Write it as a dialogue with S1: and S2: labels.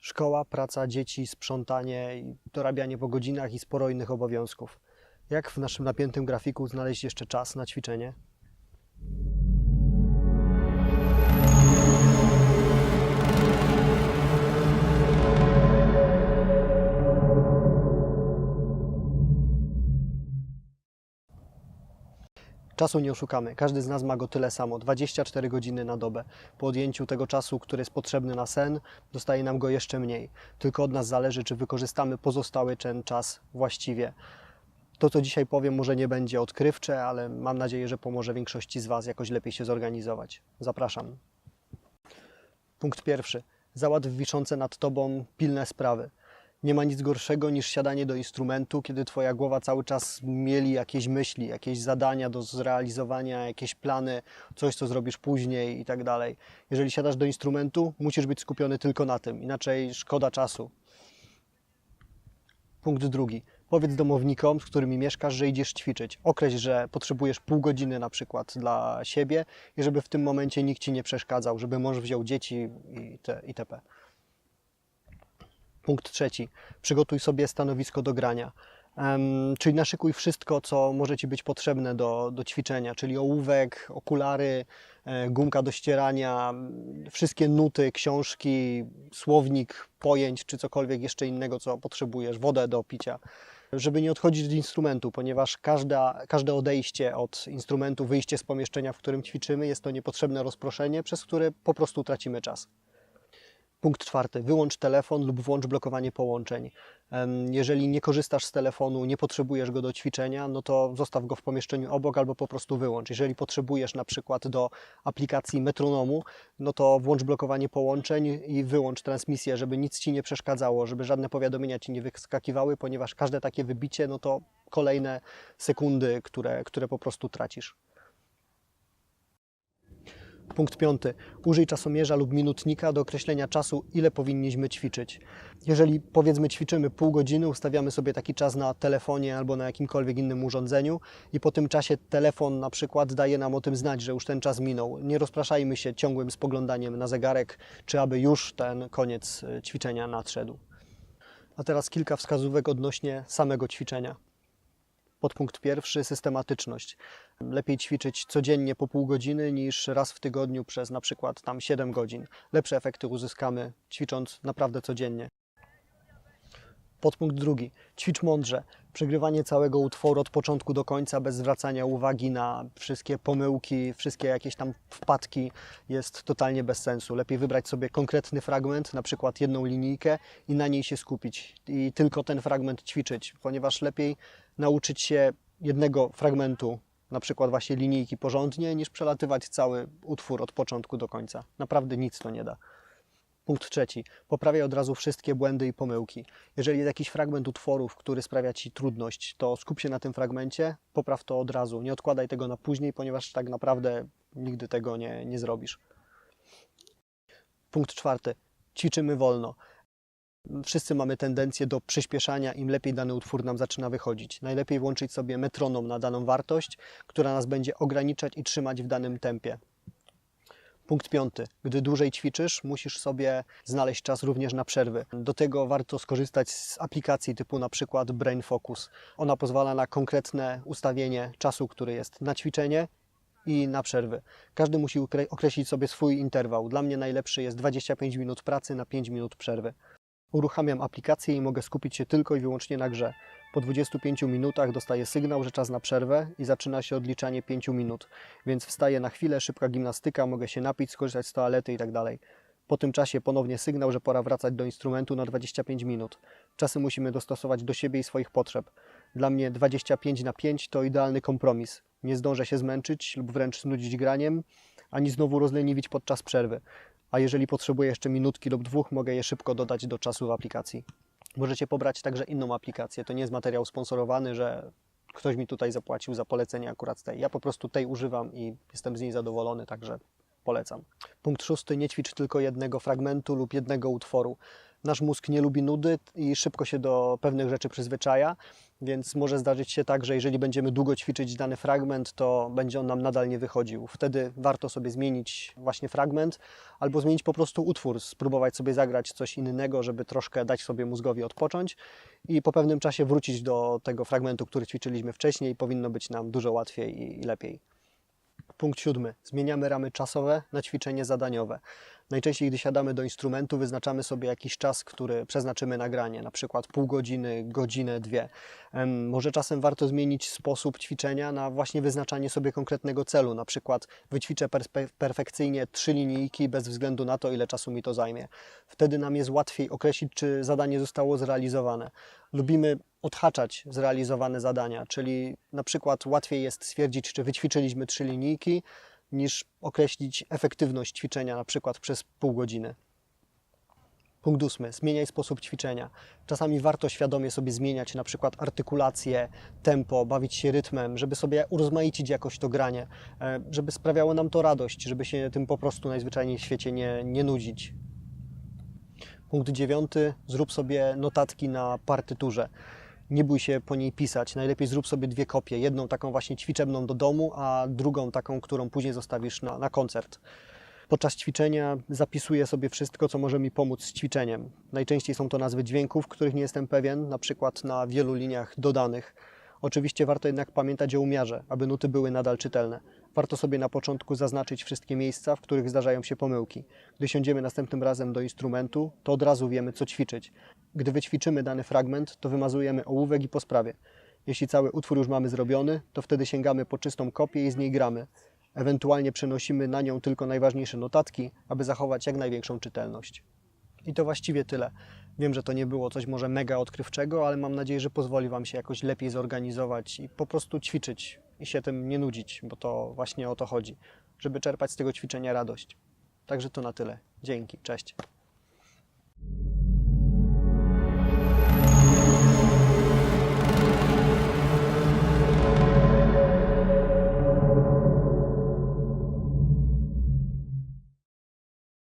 S1: Szkoła, praca, dzieci, sprzątanie, dorabianie po godzinach i sporo innych obowiązków. Jak w naszym napiętym grafiku znaleźć jeszcze czas na ćwiczenie? Czasu nie oszukamy. Każdy z nas ma go tyle samo 24 godziny na dobę. Po odjęciu tego czasu, który jest potrzebny na sen, zostaje nam go jeszcze mniej. Tylko od nas zależy, czy wykorzystamy pozostały ten czas właściwie. To, co dzisiaj powiem, może nie będzie odkrywcze, ale mam nadzieję, że pomoże większości z Was jakoś lepiej się zorganizować. Zapraszam. Punkt pierwszy. Załatw wiszące nad Tobą pilne sprawy. Nie ma nic gorszego niż siadanie do instrumentu, kiedy Twoja głowa cały czas mieli jakieś myśli, jakieś zadania do zrealizowania, jakieś plany, coś, co zrobisz później i tak dalej. Jeżeli siadasz do instrumentu, musisz być skupiony tylko na tym, inaczej szkoda czasu. Punkt drugi. Powiedz domownikom, z którymi mieszkasz, że idziesz ćwiczyć. Określ, że potrzebujesz pół godziny na przykład dla siebie i żeby w tym momencie nikt Ci nie przeszkadzał, żeby mąż wziął dzieci i te, itp. Punkt trzeci. Przygotuj sobie stanowisko do grania. Em, czyli naszykuj wszystko, co może Ci być potrzebne do, do ćwiczenia, czyli ołówek, okulary, e, gumka do ścierania, wszystkie nuty, książki, słownik pojęć, czy cokolwiek jeszcze innego, co potrzebujesz, wodę do picia. Żeby nie odchodzić od instrumentu, ponieważ każda, każde odejście od instrumentu, wyjście z pomieszczenia, w którym ćwiczymy, jest to niepotrzebne rozproszenie, przez które po prostu tracimy czas. Punkt czwarty. Wyłącz telefon lub włącz blokowanie połączeń. Jeżeli nie korzystasz z telefonu, nie potrzebujesz go do ćwiczenia, no to zostaw go w pomieszczeniu obok albo po prostu wyłącz. Jeżeli potrzebujesz na przykład do aplikacji metronomu, no to włącz blokowanie połączeń i wyłącz transmisję, żeby nic ci nie przeszkadzało, żeby żadne powiadomienia ci nie wyskakiwały, ponieważ każde takie wybicie, no to kolejne sekundy, które, które po prostu tracisz. Punkt piąty. Użyj czasomierza lub minutnika do określenia czasu, ile powinniśmy ćwiczyć. Jeżeli powiedzmy ćwiczymy pół godziny, ustawiamy sobie taki czas na telefonie albo na jakimkolwiek innym urządzeniu i po tym czasie telefon na przykład daje nam o tym znać, że już ten czas minął. Nie rozpraszajmy się ciągłym spoglądaniem na zegarek, czy aby już ten koniec y, ćwiczenia nadszedł. A teraz kilka wskazówek odnośnie samego ćwiczenia. Podpunkt pierwszy systematyczność. Lepiej ćwiczyć codziennie po pół godziny niż raz w tygodniu przez na przykład tam 7 godzin. Lepsze efekty uzyskamy ćwicząc naprawdę codziennie. Podpunkt drugi. Ćwicz mądrze. Przegrywanie całego utworu od początku do końca bez zwracania uwagi na wszystkie pomyłki, wszystkie jakieś tam wpadki jest totalnie bez sensu. Lepiej wybrać sobie konkretny fragment, na przykład jedną linijkę i na niej się skupić i tylko ten fragment ćwiczyć, ponieważ lepiej nauczyć się jednego fragmentu, na przykład właśnie linijki porządnie, niż przelatywać cały utwór od początku do końca. Naprawdę nic to nie da. Punkt trzeci. Poprawiaj od razu wszystkie błędy i pomyłki. Jeżeli jest jakiś fragment utworów, który sprawia Ci trudność, to skup się na tym fragmencie, popraw to od razu. Nie odkładaj tego na później, ponieważ tak naprawdę nigdy tego nie, nie zrobisz. Punkt czwarty. Ćwiczymy wolno. Wszyscy mamy tendencję do przyspieszania, im lepiej dany utwór nam zaczyna wychodzić. Najlepiej włączyć sobie metronom na daną wartość, która nas będzie ograniczać i trzymać w danym tempie. Punkt piąty. Gdy dłużej ćwiczysz, musisz sobie znaleźć czas również na przerwy. Do tego warto skorzystać z aplikacji typu na przykład Brain Focus. Ona pozwala na konkretne ustawienie czasu, który jest na ćwiczenie i na przerwy. Każdy musi określić sobie swój interwał. Dla mnie najlepszy jest 25 minut pracy na 5 minut przerwy. Uruchamiam aplikację i mogę skupić się tylko i wyłącznie na grze. Po 25 minutach dostaję sygnał, że czas na przerwę i zaczyna się odliczanie 5 minut. Więc wstaję na chwilę, szybka gimnastyka, mogę się napić, skorzystać z toalety i tak. Po tym czasie ponownie sygnał, że pora wracać do instrumentu na 25 minut. Czasy musimy dostosować do siebie i swoich potrzeb. Dla mnie 25 na 5 to idealny kompromis. Nie zdążę się zmęczyć lub wręcz znudzić graniem, ani znowu rozleniwić podczas przerwy. A jeżeli potrzebuję jeszcze minutki lub dwóch, mogę je szybko dodać do czasu w aplikacji. Możecie pobrać także inną aplikację. To nie jest materiał sponsorowany, że ktoś mi tutaj zapłacił za polecenie akurat tej. Ja po prostu tej używam i jestem z niej zadowolony, także polecam. Punkt szósty. Nie ćwicz tylko jednego fragmentu lub jednego utworu. Nasz mózg nie lubi nudy i szybko się do pewnych rzeczy przyzwyczaja, więc może zdarzyć się tak, że jeżeli będziemy długo ćwiczyć dany fragment, to będzie on nam nadal nie wychodził. Wtedy warto sobie zmienić właśnie fragment albo zmienić po prostu utwór, spróbować sobie zagrać coś innego, żeby troszkę dać sobie mózgowi odpocząć i po pewnym czasie wrócić do tego fragmentu, który ćwiczyliśmy wcześniej. Powinno być nam dużo łatwiej i lepiej. Punkt siódmy. Zmieniamy ramy czasowe na ćwiczenie zadaniowe. Najczęściej, gdy siadamy do instrumentu, wyznaczamy sobie jakiś czas, który przeznaczymy na granie, na przykład pół godziny, godzinę, dwie. Może czasem warto zmienić sposób ćwiczenia na właśnie wyznaczanie sobie konkretnego celu. Na przykład wyćwiczę perfekcyjnie trzy linijki bez względu na to, ile czasu mi to zajmie. Wtedy nam jest łatwiej określić, czy zadanie zostało zrealizowane. Lubimy odhaczać zrealizowane zadania, czyli na przykład łatwiej jest stwierdzić, czy wyćwiczyliśmy trzy linijki, niż określić efektywność ćwiczenia na przykład przez pół godziny. Punkt ósmy. Zmieniaj sposób ćwiczenia. Czasami warto świadomie sobie zmieniać na przykład artykulację, tempo, bawić się rytmem, żeby sobie urozmaicić jakoś to granie, e, żeby sprawiało nam to radość, żeby się tym po prostu najzwyczajniej w świecie nie, nie nudzić. Punkt dziewiąty. Zrób sobie notatki na partyturze. Nie bój się po niej pisać. Najlepiej zrób sobie dwie kopie. Jedną taką właśnie ćwiczebną do domu, a drugą taką, którą później zostawisz na, na koncert. Podczas ćwiczenia zapisuję sobie wszystko, co może mi pomóc z ćwiczeniem. Najczęściej są to nazwy dźwięków, których nie jestem pewien, na przykład na wielu liniach dodanych. Oczywiście warto jednak pamiętać o umiarze, aby nuty były nadal czytelne. Warto sobie na początku zaznaczyć wszystkie miejsca, w których zdarzają się pomyłki. Gdy siądziemy następnym razem do instrumentu, to od razu wiemy, co ćwiczyć. Gdy wyćwiczymy dany fragment, to wymazujemy ołówek i po sprawie. Jeśli cały utwór już mamy zrobiony, to wtedy sięgamy po czystą kopię i z niej gramy. Ewentualnie przenosimy na nią tylko najważniejsze notatki, aby zachować jak największą czytelność. I to właściwie tyle. Wiem, że to nie było coś może mega odkrywczego, ale mam nadzieję, że pozwoli Wam się jakoś lepiej zorganizować i po prostu ćwiczyć i się tym nie nudzić, bo to właśnie o to chodzi, żeby czerpać z tego ćwiczenia radość. Także to na tyle. Dzięki, cześć.